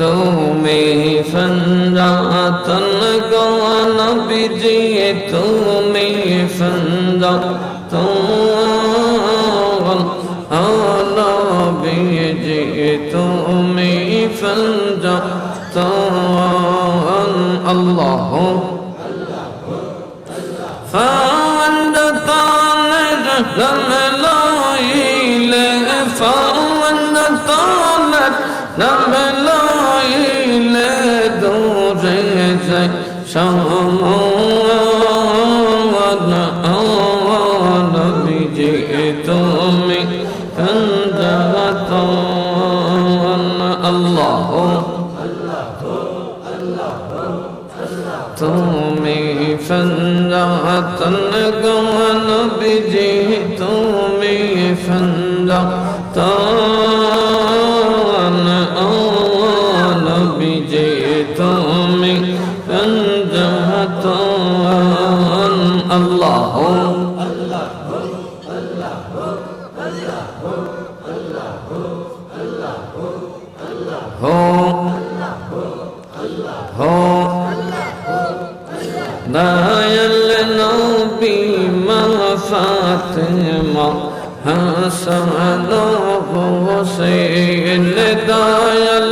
তুমি ফঞ্জাতন গো নবীজি তুমি ফঞ্জাতন নবীজি তুমি ফঞ্জাতন আল্লাহ فأنت طالت رملائل فأنت طالت رملائل سواء أول بجئتم فانتهت الله تومي فندحت لكم ونبي جئتم فندحت হো হো দয়াল নবী মা ফাতেমা হাসান হোসেন দয়াল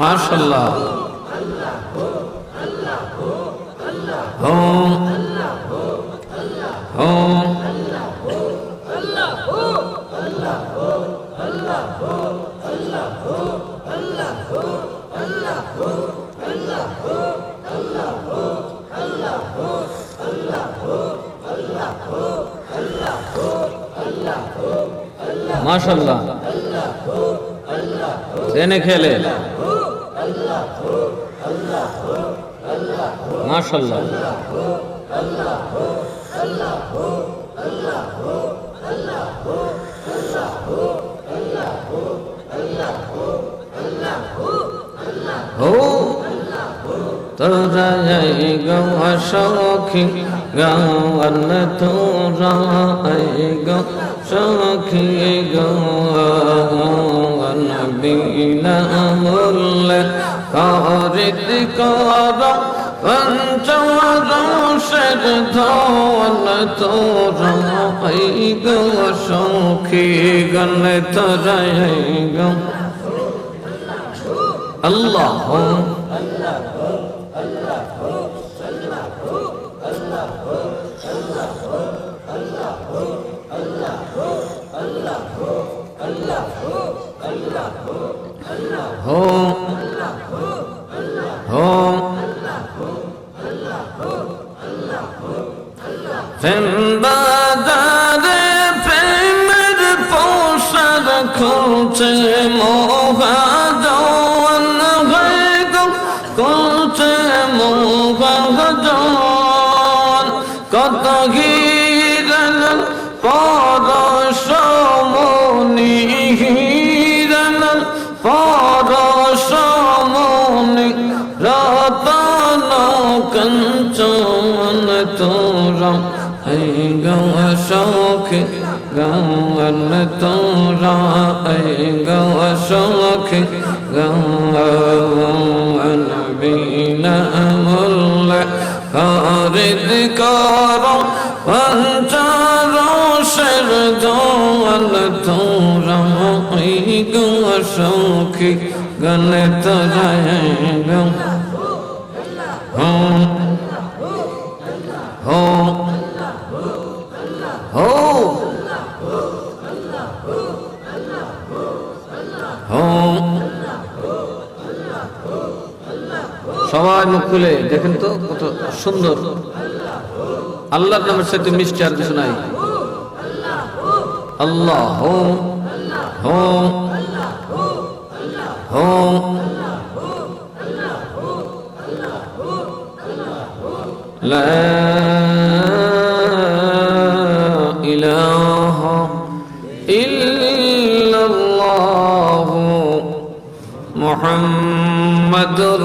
মাশাল্লাহ হো হো মাশাল্লাহ খেলে। মাশাল্লাহ তোরা এই গো সখী গাওয়ান তোরা এই গো সখী গাওয়ান বিনা মূল্য করিত কর। পঞ্চরসের ধন তোরা এই গো সখী গণ তোরা এই ফেমবাজারে প্রেমের পোষার খুঁজে মহাজন হয়ে গো শোক গৌন তোরা গৌয়া শোক গৌন বিনা মূল্য খরিদ কর পঞ্চার শের দোয়াল তোরা সখী গনে তো সবাই মুখ খুলে দেখেন তো কত সুন্দর। আল্লাহর নামের সাথে মিষ্টি আর কিছু নাই। আল্লাহ হোম হোম হোম ইলাহ ইল্লাল্লাহু মুহাম্মাদুর